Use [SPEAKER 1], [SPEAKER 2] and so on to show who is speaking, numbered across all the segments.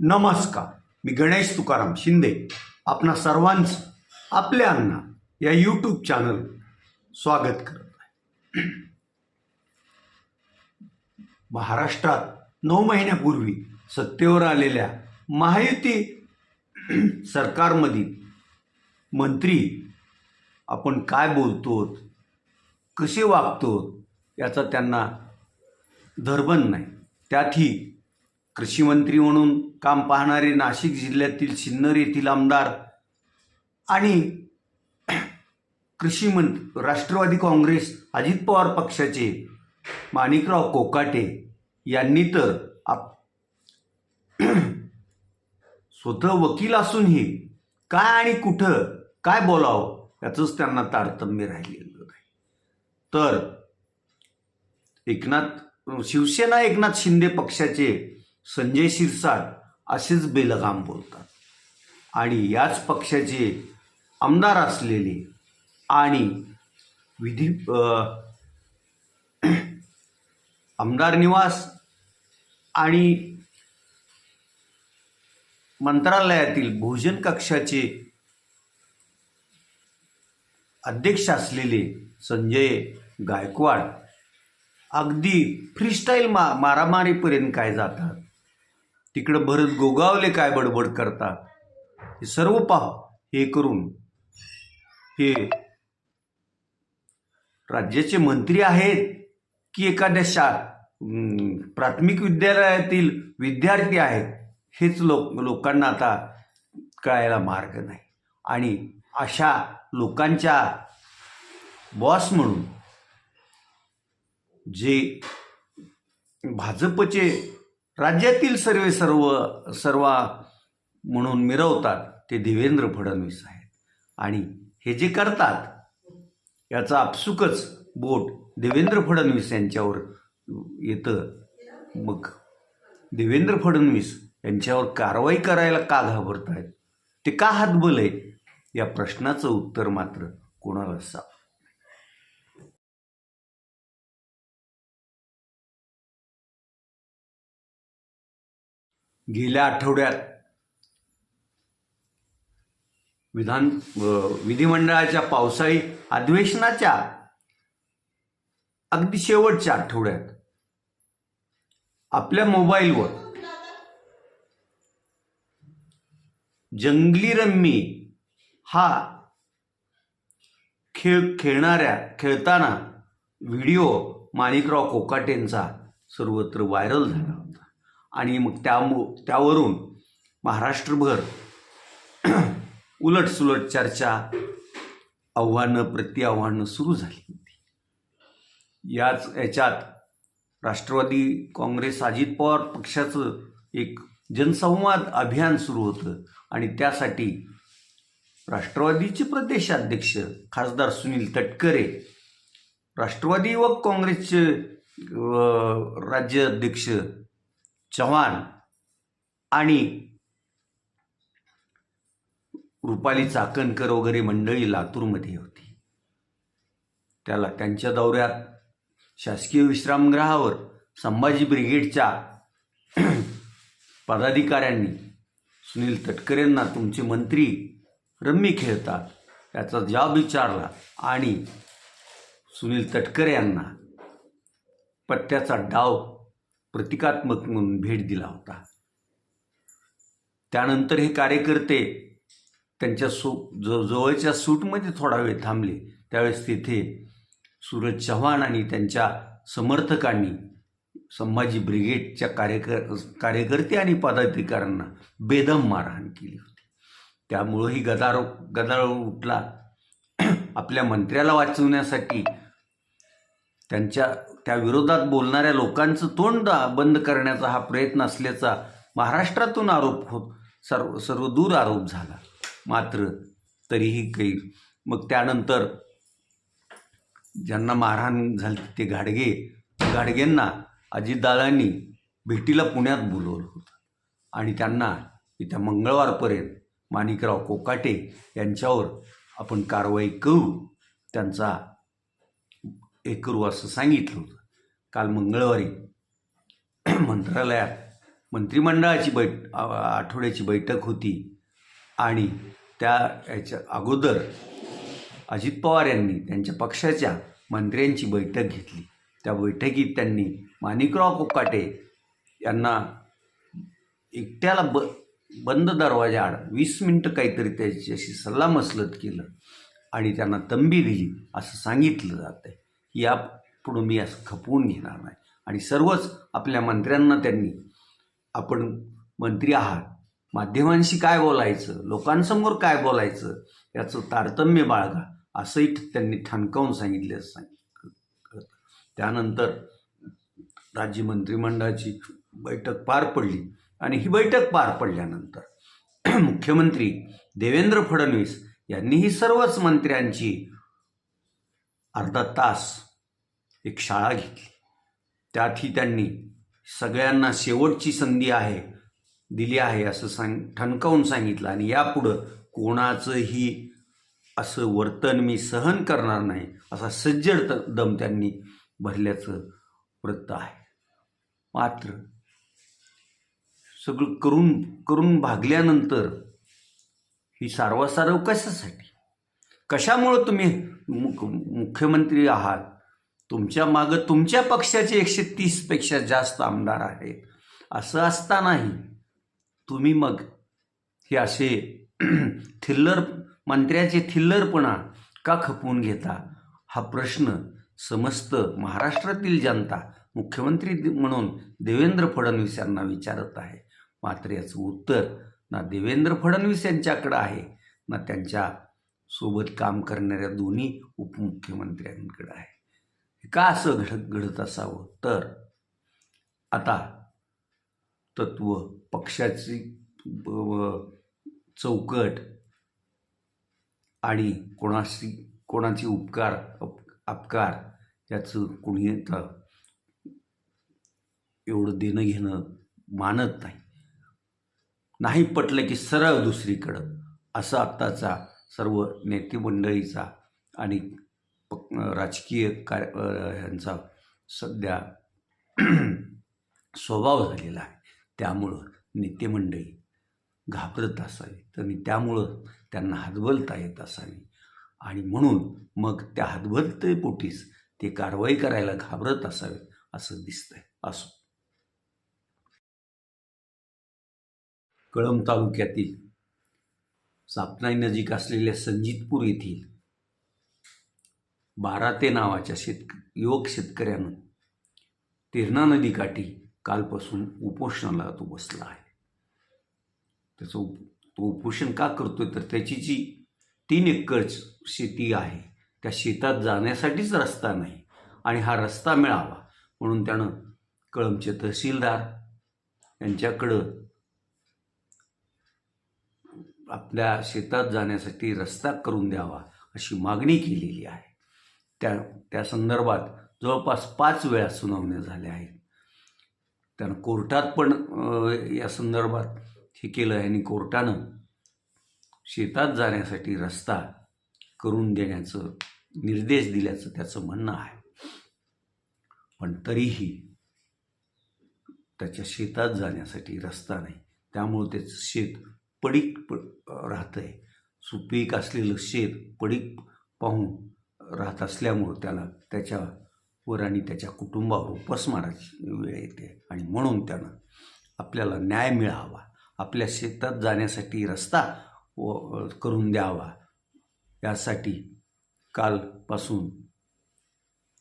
[SPEAKER 1] नमस्कार. मी गणेश तुकाराम शिंदे. आपणा सर्वांचं आपल्या अण्णा या यूट्यूब चॅनल स्वागत करत आहे. महाराष्ट्रात नऊ महिन्यापूर्वी सत्तेवर आलेल्या महायुती सरकारमधील मंत्री आपण काय बोलतो कसे वागतो याचा त्यांना धरबंद नाही. त्यातही कृषीमंत्री म्हणून काम पाहणारे नाशिक जिल्ह्यातील सिन्नर येथील आमदार आणि कृषीमंत्री राष्ट्रवादी काँग्रेस अजित पवार पक्षाचे माणिकराव कोकाटे यांनी तर आप स्वतः वकील असूनही काय आणि कुठं काय बोलावं याचंच त्यांना तारतम्य राहिलेलं नाही. तर एकनाथ शिवसेना एकनाथ शिंदे पक्षाचे संजय शिरसाट असेच बेलगाम बोलतात. आणि याच पक्षाचे आमदार असलेले आणि विधी आमदार निवास आणि मंत्रालयातील भोजन कक्षाचे अध्यक्ष असलेले संजय गायकवाड अगदी फ्रीस्टाईल मा मारामारीपर्यंत काय जातात? तिकडं भरत गोगावले काय बडबड करतात? हे सर्व पाह हे करून. हे राज्याचे मंत्री आहेत की एखाद्या शा प्राथमिक विद्यालयातील विद्यार्थी आहेत हेच लोक लोकांना आता कळायला मार्ग नाही. आणि अशा लोकांच्या बॉस म्हणून जे भाजपचे राज्यातील सर्वे सर्व सर्व म्हणून मिरवतात ते देवेंद्र फडणवीस आहेत. आणि हे जे करतात याचा आपसुकच बोट देवेंद्र फडणवीस यांच्यावर येतं. मग देवेंद्र फडणवीस यांच्यावर कारवाई करायला का घाबरत आहेत ते का हातबल आहे? या प्रश्नाचं उत्तर मात्र कोणाला साप गेल्या आठवड्यात विधान विधिमंडळाच्या पावसाळी अधिवेशनाच्या अगदी शेवटच्या आठवड्यात आपल्या मोबाईलवर जंगली रम्मी हा खेळ खेळणाऱ्या खेळताना व्हिडिओ माणिकराव कोकाटेंचा सर्वत्र व्हायरल झाला होता. आणि मग त्यामु त्यावरून महाराष्ट्रभर उलटसुलट चर्चा आव्हानं प्रत्याव्हानं सुरू झाली होती. याच याच्यात राष्ट्रवादी काँग्रेस अजित पवार पक्षाचं एक जनसंवाद अभियान सुरू होतं आणि त्यासाठी राष्ट्रवादीचे प्रदेशाध्यक्ष खासदार सुनील तटकरे राष्ट्रवादी व काँग्रेसचे राज्य राज्याध्यक्ष चव्हाण आणि रुपाली चाकणकर वगैरे मंडळी लातूरमध्ये होती. त्याला त्यांच्या दौऱ्यात शासकीय विश्रामगृहावर संभाजी ब्रिगेडच्या पदाधिकाऱ्यांनी सुनील तटकरेंना तुमचे मंत्री रम्मी खेळतात याचा जाब विचारला आणि सुनील तटकरे यांना पत्त्याचा डाव प्रतिकात्मक म्हणून भेट दिला होता. त्यानंतर हे कार्यकर्ते त्यांच्या सो ज जवळच्या सूटमध्ये थोडा वेळ थांबले. त्यावेळेस तिथे सूरज चव्हाण आणि त्यांच्या समर्थकांनी संभाजी ब्रिगेडच्या कार्यकर कार्यकर्ते आणि पदाधिकाऱ्यांना बेदम मारहाण केली होती. त्यामुळं ही गदारो गदारोळ उठला. आपल्या मंत्र्याला वाचवण्यासाठी त्यांच्या त्या विरोधात बोलणाऱ्या लोकांचं तोंड बंद करण्याचा हा प्रयत्न असल्याचा महाराष्ट्रातून आरोप होत सर्व सर्वदूर आरोप झाला. मात्र तरीही काही मग त्यानंतर ज्यांना मारहाण झाली ते घाडगे घाडगेंना अजितदादांनी भेटीला पुण्यात बोलवलं होतं. आणि त्यांना येत्या मंगळवारपर्यंत माणिकराव कोकाटे यांच्यावर आपण कारवाई करू त्यांचा हे करू असं सांगितलं होतं. काल मंगळवारी मंत्रालयात मंत्रिमंडळाची बैठ आठवड्याची बैठक होती आणि त्या याच्या अगोदर अजित पवार यांनी त्यांच्या पक्षाच्या मंत्र्यांची बैठक घेतली. त्या बैठकीत त्यांनी माणिकराव कोकाटे यांना एकट्याला ब बंद दरवाजाआड वीस मिनटं काहीतरी त्याच्याशी सल्लामसलत केलं आणि त्यांना तंबी दिली असं सांगितलं जातं या पुढं मी असं खपवून घेणार नाही. आणि सर्वच आपल्या मंत्र्यांना त्यांनी आपण मंत्री आहात माध्यमांशी काय बोलायचं लोकांसमोर काय बोलायचं याचं तारतम्य बाळगा असंही त्यांनी ठणकावून सांगितले सांग त्यानंतर राज्य मंत्रिमंडळाची बैठक पार पडली आणि ही बैठक पार पडल्यानंतर मुख्यमंत्री देवेंद्र फडणवीस यांनी ही सर्वच मंत्र्यांची अर्धा तास एक शाळा घेतली. त्यातही त्यांनी सगळ्यांना शेवटची संधी आहे दिली आहे असं सांग ठणकावून सांगितलं. आणि यापुढं कोणाचंही असं वर्तन मी सहन करणार नाही असा सज्जड दम त्यांनी भरल्याचं वृत्त आहे. मात्र सगळं करून करून भागल्यानंतर ही सारवासारव कशासाठी? कशामुळं तुम्ही मुख्यमंत्री आहात? तुमच्या मागं तुमच्या पक्षाचे एकशे तीसपेक्षा जास्त आमदार आहेत. असं असतानाही तुम्ही मग हे असे थिल्लर मंत्र्याचे थिल्लरपणा का खपवून घेता? हा प्रश्न समस्त महाराष्ट्रातील जनता मुख्यमंत्री म्हणून देवेंद्र फडणवीस यांना विचारत आहे. मात्र याचं उत्तर ना देवेंद्र फडणवीस यांच्याकडं आहे ना त्यांच्यासोबत काम करणाऱ्या दोन्ही उपमुख्यमंत्र्यांकडं आहे. का असं घडत घडत असावं? तर आता तत्व पक्षाची चौकट आणि कोणाशी कोणाचे उपकार अप अपकार याचं कोणी आता एवढं देणं घेणं मानत नाही. नाही पटलं की सरळ दुसरीकडं. असा आत्ताचा सर्व नेतेमंडळीचा आणि राजकीय कार्य ह्यांचा सध्या स्वभाव झालेला आहे. त्यामुळं नेतेमंडळी घाबरत असावी. तर त्यामुळं त्यांना हातबलता येत असावी. आणि म्हणून मग त्या हातबलतेपोटीच ते कारवाई करायला घाबरत असावे असं दिसतंय. असो. कळंब तालुक्यातील सापनाई नजीक असलेल्या संजितपूर येथील बाराते नावाच्या शेतक युवक शेतकऱ्यानं तेरणा नदीकाठी कालपासून उपोषणाला तो बसला आहे. त्याचं उप तो उपोषण का करतोय? तर त्याची जी तीन एकर शेती आहे त्या शेतात जाण्यासाठीच रस्ता नाही आणि हा रस्ता मिळावा म्हणून त्यानं कळमचे तहसीलदार यांच्याकडं आपल्या शेतात जाण्यासाठी रस्ता करून द्यावा अशी मागणी केलेली आहे. त्या त्या संदर्भात जवळपास पाच वेळा सुनावण्या झाल्या आहेत. त्यानं कोर्टात पण या संदर्भात हे केलं आहे आणि कोर्टानं शेतात जाण्यासाठी रस्ता करून देण्याचं निर्देश दिल्याचं त्याचं म्हणणं आहे. पण तरीही त्याच्या शेतात जाण्यासाठी रस्ता नाही. त्यामुळं त्याचं शेत पडीक प राहतं आहे सुपीक असलेलं शेत पडीक पाहून राहत असल्यामुळं त्याला त्याच्यावर आणि त्याच्या कुटुंबावर उपासमाराची वेळ येते. आणि म्हणून त्यानं आपल्याला न्याय मिळावा. आपल्या शेतात जाण्यासाठी रस्ता व करून द्यावा. यासाठी कालपासून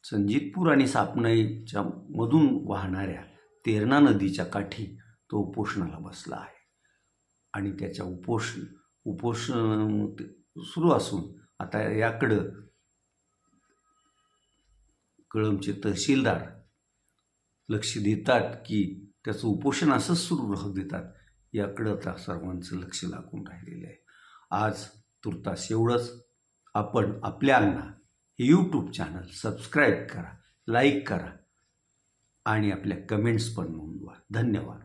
[SPEAKER 1] संजितपूर आणि सापनईच्या मधून वाहणाऱ्या तेरणा नदीच्या काठी तो उपोषणाला बसला आहे. आणि त्याच्या उपोषण उपोषण सुरू असून आता याकडं कळमचे तहसीलदार लक्ष देतात की त्याचं उपोषण असंच सुरू राहू देतात याकडं आता सर्वांचं लक्ष लागून राहिलेलं आहे. आज तुर्तास एवढंच. आपण आपल्यांना हे यूट्यूब चॅनल सबस्क्राईब करा लाईक करा आणि आपल्या कमेंट्स पण नोंदवा. धन्यवाद.